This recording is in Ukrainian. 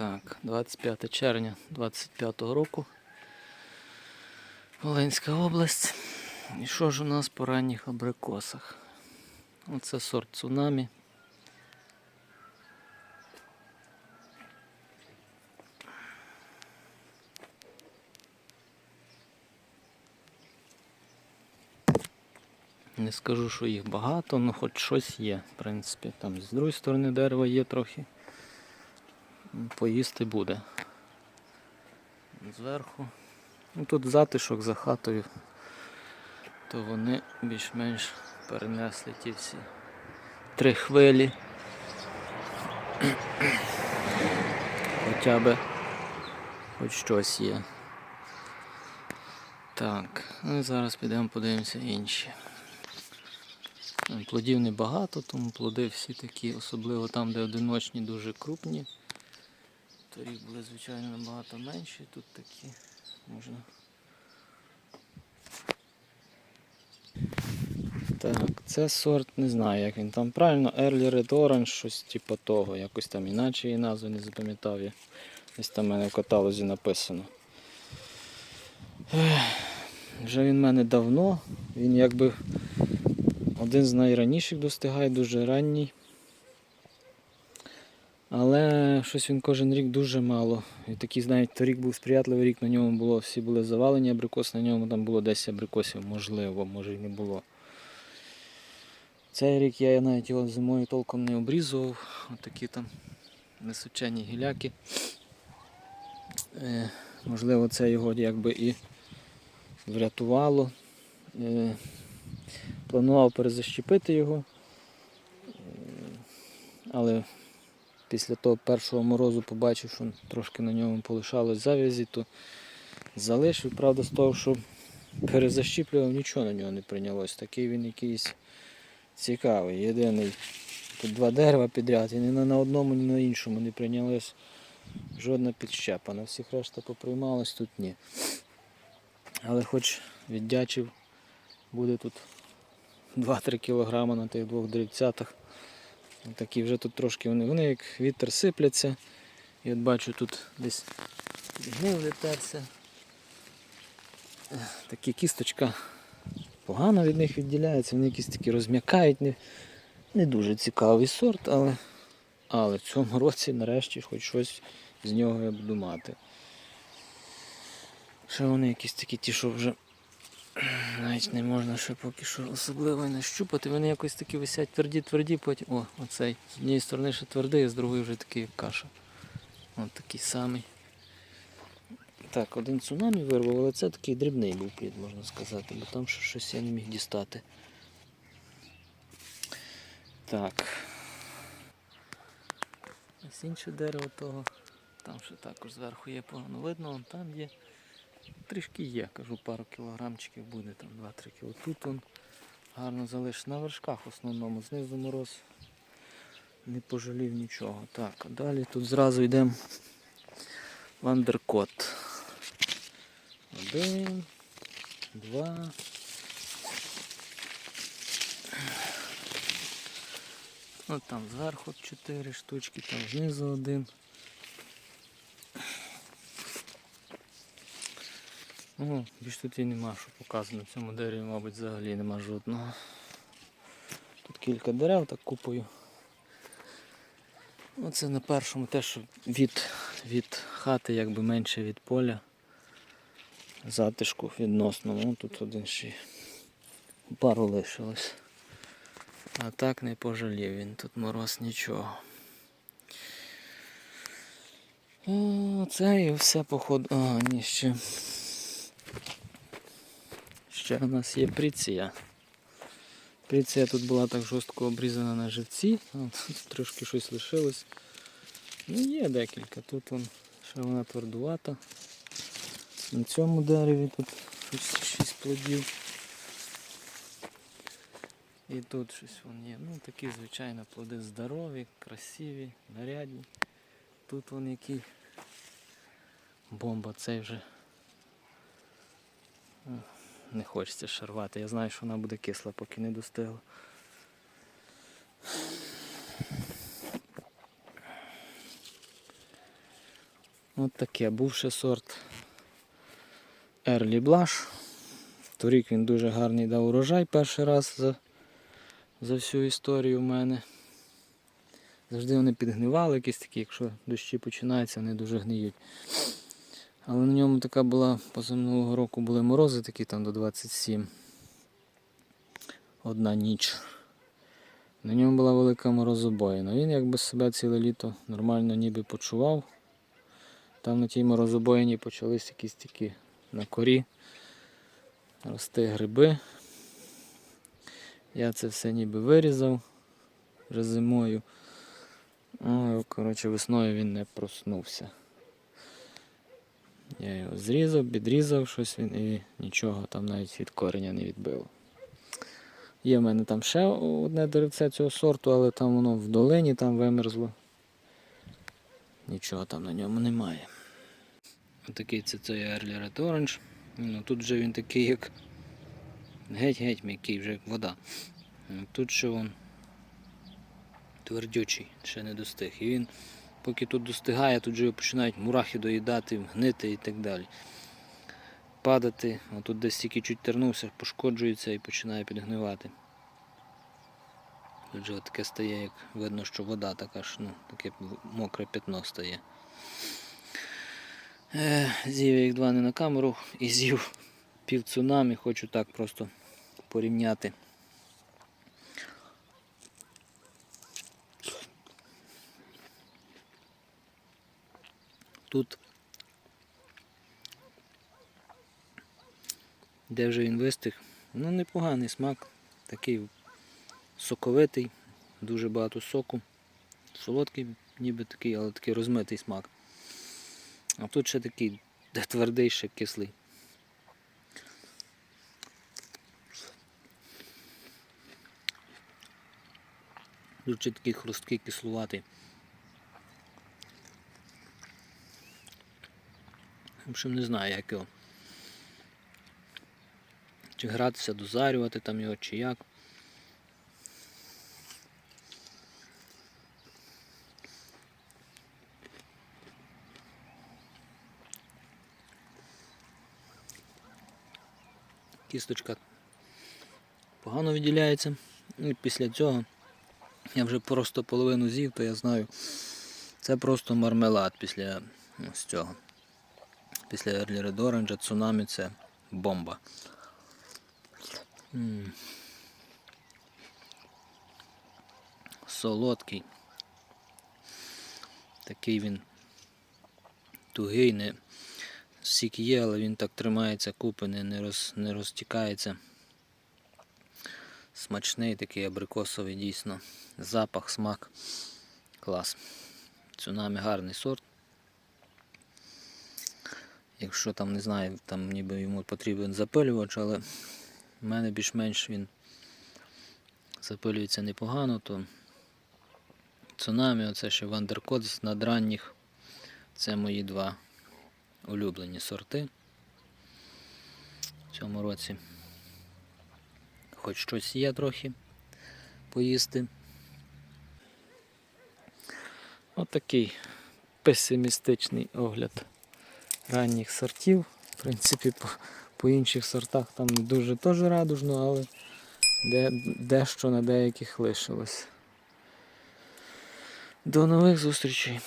Так, 25 червня 25 року. Волинська область. І що ж у нас по ранніх абрикосах? Оце сорт цунамі. Не скажу, що їх багато, але хоч щось є. В принципі, там з другої сторони дерева є трохи. Поїсти буде. Зверху. Ну, тут затишок за хатою, то вони більш-менш перенесли ті всі три хвилі. Хоча би хоч щось є. Так, ну і зараз підемо подивимося інші. Е, Плодів небагато, тому плоди всі такі, особливо там, де одиночні, дуже крупні. Торік були, звичайно, набагато менші, тут такі можна. Так, це сорт, не знаю, як він там правильно, Early Red Orange, щось типу того, якось там іначе її назви не запам'ятав я. Десь там в мене в каталозі написано. Вже він в мене давно, він якби один з найраніших достигає, дуже ранній. Але щось він кожен рік дуже мало. І такий, знаєте, торік був сприятливий рік, на ньому було, всі були завалені абрикос, на ньому там було 10 абрикосів, можливо, може і не було. Цей рік я навіть його зимою толком не обрізував. Отакі там височені гіляки. Е, можливо, це його якби і врятувало. Е, планував перезащепити його. Е, але після того першого морозу побачив, що трошки на ньому полишалось завязі, то залишив. Правда, з того, що перезащіплював, нічого на нього не прийнялось. Такий він якийсь цікавий. Єдиний. Тут два дерева підряд, і ні на одному, ні на іншому не прийнялось жодна підщепа. На всіх решта поприймалось, тут ні. Але хоч віддячив, буде тут 2-3 кілограма на тих двох дрібцятах. Такі вже тут трошки вони, вони як вітер сипляться. І от бачу тут десь гнив літерся. Такі кісточка погано від них відділяється, вони якісь такі розм'якають. Не, не дуже цікавий сорт, але, але в цьому році нарешті хоч щось з нього я буду мати. Ще вони якісь такі ті, що вже навіть не можна ще поки що особливо нащупати. Вони якось такі висять тверді-тверді, потім. О, оцей. З однієї сторони ще твердий, а з другої вже такий як каша. Ось такий самий. Так, один цунамі вирвав, але це такий дрібний був плід, можна сказати, бо там ще щось я не міг дістати. Так. Ось інше дерево того. Там ще також зверху є погано видно, там є. Трішки є, кажу, пару кілограмчиків буде, там 2-3 кіло. Тут он гарно залиш на вершках в основному, знизу мороз не пожалів нічого. Так, далі тут зразу йдемо в андеркот. Один, два. От там зверху чотири штучки, там знизу один. Ну, більш тут і нема що показано. В цьому дереві, мабуть, взагалі нема жодного. Тут кілька дерев так купою. Оце на першому те, що від, від хати якби менше від поля. Затишку відносно. Ну, тут один ще пару лишилось. А так не пожалів він, тут мороз нічого. О, Це і все походу. А, ні, ще. Ще у нас є приція. Приція тут була так жорстко обрізана на живці, тут трошки щось лишилось. Ну є декілька, тут вон, ще вона твердувата. На цьому дереві тут щось 6 плодів. І тут щось вон є. Ну такі звичайно плоди здорові, красиві, нарядні. Тут вон який бомба, цей вже не хочеться шарвати. Я знаю, що вона буде кисла, поки не достигла. От таке. Був ще сорт Early Blush. Торік він дуже гарний дав урожай перший раз за, за всю історію в мене. Завжди вони підгнивали, якісь такі, якщо дощі починаються, вони дуже гниють. Але на ньому така була, позаминулого року були морози такі там до 27. Одна ніч. На ньому була велика морозобоїна. Він якби себе ціле літо нормально ніби почував. Там на тій морозобоїні почались якісь такі на корі рости гриби. Я це все ніби вирізав вже зимою. Ну, коротше, весною він не проснувся. Я його зрізав, підрізав щось він і нічого там навіть від кореня не відбило. Є в мене там ще одне деревце цього сорту, але там воно в долині там вимерзло. Нічого там на ньому немає. Отакий це цей Early Red Orange. Ну, тут вже він такий, як геть-геть м'який, вже як вода. Ну, Тут ще він твердючий, ще не достиг. І він, поки тут достигає, тут його починають мурахи доїдати, гнити і так далі. Падати, а тут десь тільки чуть тернувся, пошкоджується і починає підгнивати. Тут же таке стає, як видно, що вода така ж, ну, таке мокре пятно стає. Е, З'їв я їх два не на камеру і з'їв пів цунамі, хочу так просто порівняти. Тут, де вже він вистиг, ну непоганий смак, такий соковитий, дуже багато соку, солодкий, ніби такий, але такий розмитий смак. А тут ще такий твердий, ще кислий. Ще такий хрусткий кислуватий. В общем, не знаю, як його. Чи гратися, дозарювати там його, чи як. Кісточка погано виділяється. І після цього я вже просто половину з'їв, то я знаю, це просто мармелад після ось цього. Після Early Red Orange, цунамі це бомба. М. Солодкий. Такий він тугий, не сік є, але він так тримається купи, не, роз, не розтікається. Смачний такий абрикосовий дійсно. Запах, смак. Клас. Цунамі гарний сорт. Якщо там не знаю, там ніби йому потрібен запилювач, але в мене більш-менш він запилюється непогано, то цунамі, оце ще Вандеркот з надранніх. Це мої два улюблені сорти в цьому році. Хоч щось є трохи поїсти. Отакий песимістичний огляд ранніх сортів. В принципі, по, по інших сортах там дуже теж радужно, але де, дещо на деяких лишилось. До нових зустрічей!